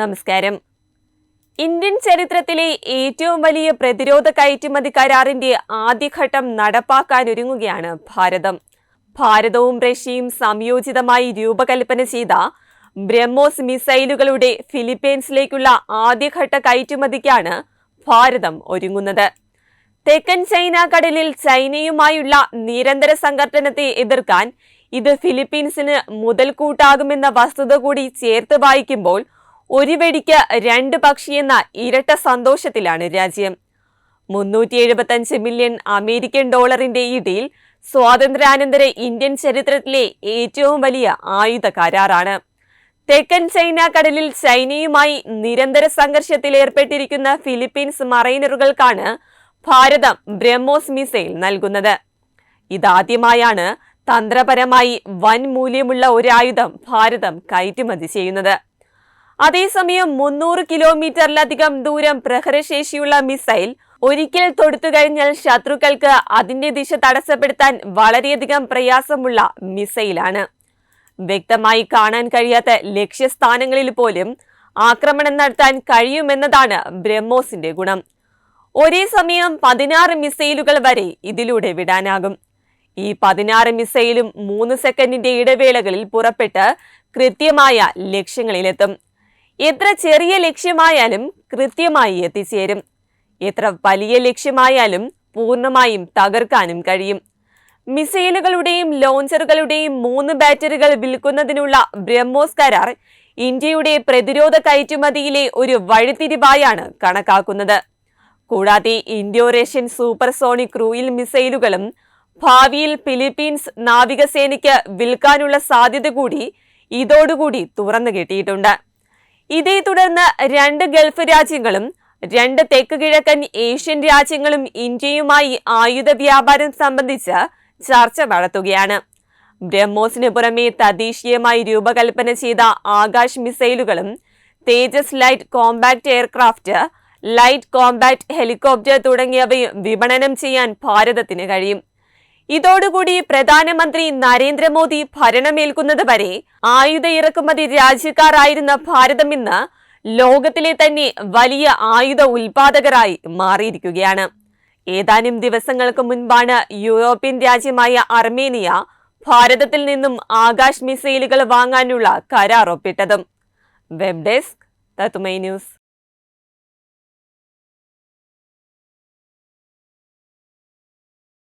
നമസ്കാരം. ഇന്ത്യൻ ചരിത്രത്തിലെ ഏറ്റവും വലിയ പ്രതിരോധ കയറ്റുമതി കരാറിന്റെ ആദ്യഘട്ടം നടപ്പാക്കാൻ ഒരുങ്ങുകയാണ് ഭാരതം. ഭാരതവും റഷ്യയും സംയോജിതമായി രൂപകൽപ്പന ചെയ്ത ബ്രഹ്മോസ് മിസൈലുകളുടെ ഫിലിപ്പീൻസിലേക്കുള്ള ആദ്യഘട്ട കയറ്റുമതിക്കാണ് ഭാരതം ഒരുങ്ങുന്നത്. തെക്കൻ ചൈന കടലിൽ ചൈനയുമായുള്ള നിരന്തര സംഘട്ടനത്തെ എതിർക്കാൻ ഇത് ഫിലിപ്പീൻസിന് മുതൽക്കൂട്ടാകുമെന്ന വസ്തുത കൂടി ചേർത്ത് വായിക്കുമ്പോൾ ഒരു വെടിക്ക് രണ്ട് പക്ഷി എന്ന ഇരട്ട സന്തോഷത്തിലാണ് രാജ്യം. മുന്നൂറ്റി എഴുപത്തഞ്ച് മില്യൺ അമേരിക്കൻ ഡോളറിന്റെ ഇടയിൽ സ്വാതന്ത്ര്യാനന്തര ഇന്ത്യൻ ചരിത്രത്തിലെ ഏറ്റവും വലിയ ആയുധ കരാറാണ്. തെക്കൻ ചൈന കടലിൽ ചൈനയുമായി നിരന്തര സംഘർഷത്തിൽ ഏർപ്പെട്ടിരിക്കുന്ന ഫിലിപ്പീൻസ് മറൈനറുകൾക്കാണ് ഭാരതം ബ്രഹ്മോസ് മിസൈൽ നൽകുന്നത്. ഇതാദ്യമായാണ് തന്ത്രപരമായി വൻ മൂല്യമുള്ള ഒരായുധം ഭാരതം കയറ്റുമതി ചെയ്യുന്നത്. അതേസമയം മുന്നൂറ് കിലോമീറ്ററിലധികം ദൂരം പ്രഹരശേഷിയുള്ള മിസൈൽ ഒരിക്കൽ തൊടുത്തു കഴിഞ്ഞാൽ ശത്രുക്കൾക്ക് അതിന്റെ ദിശ തടസ്സപ്പെടുത്താൻ വളരെയധികം പ്രയാസമുള്ള മിസൈലാണ്. വ്യക്തമായി കാണാൻ കഴിയാത്ത ലക്ഷ്യസ്ഥാനങ്ങളിൽ പോലും ആക്രമണം നടത്താൻ കഴിയുമെന്നതാണ് ബ്രഹ്മോസിന്റെ ഗുണം. ഒരേ സമയം പതിനാറ് മിസൈലുകൾ വരെ ഇതിലൂടെ വിടാനാകും. ഈ പതിനാറ് മിസൈലും മൂന്ന് സെക്കൻഡിന്റെ ഇടവേളകളിൽ പുറപ്പെട്ട് കൃത്യമായ ലക്ഷ്യങ്ങളിലെത്തും. എത്ര ചെറിയ ലക്ഷ്യമായാലും കൃത്യമായി എത്തിച്ചേരും. എത്ര വലിയ ലക്ഷ്യമായാലും പൂർണമായും തകർക്കാനും കഴിയും. മിസൈലുകളുടെയും ലോഞ്ചറുകളുടെയും മൂന്ന് ബാറ്ററികൾ വിൽക്കുന്നതിനുള്ള ബ്രഹ്മോസ് കരാർ ഇന്ത്യയുടെ പ്രതിരോധ കയറ്റുമതിയിലെ ഒരു വഴിത്തിരിവായാണ് കണക്കാക്കുന്നത്. കൂടാതെ ഇൻഡോ റഷ്യൻ സൂപ്പർസോണിക് ക്രൂയിൽ മിസൈലുകളും ഭാവിയിൽ ഫിലിപ്പീൻസ് നാവികസേനയ്ക്ക് വിൽക്കാനുള്ള സാധ്യത കൂടി ഇതോടുകൂടി തുറന്നു കിട്ടിയിട്ടുണ്ട്. ഇതേ തുടർന്ന് രണ്ട് ഗൾഫ് രാജ്യങ്ങളും രണ്ട് തെക്ക് കിഴക്കൻ ഏഷ്യൻ രാജ്യങ്ങളും ഇന്ത്യയുമായി ആയുധ വ്യാപാരം സംബന്ധിച്ച് ചർച്ച നടത്തുകയാണ്. ബ്രഹ്മോസിന് പുറമെ തദ്ദേശീയമായി രൂപകൽപ്പന ചെയ്ത Akash മിസൈലുകളും Tejas light compact aircraft light compact helicopter തുടങ്ങിയവയും വിപണനം ചെയ്യാൻ ഭാരതത്തിന് കഴിയും. ഇതോടുകൂടി പ്രധാനമന്ത്രി നരേന്ദ്രമോദി ഭരണമേൽക്കുന്നത് വരെ ആയുധ ഇറക്കുമതി രാജ്യക്കാരായിരുന്ന ഭാരതം ഇന്ന് ലോകത്തിലെ തന്നെ വലിയ ആയുധ ഉൽപാദകരായി മാറിയിരിക്കുകയാണ്. ഏതാനും ദിവസങ്ങൾക്ക് മുൻപാണ് യൂറോപ്യൻ രാജ്യമായ അർമേനിയ ഭാരതത്തിൽ നിന്നും ആകാശ് മിസൈലുകൾ വാങ്ങാനുള്ള കരാർ ഒപ്പിട്ടതും വെബ് ഡെസ്ക് തത്തുമൈ ന്യൂസ്.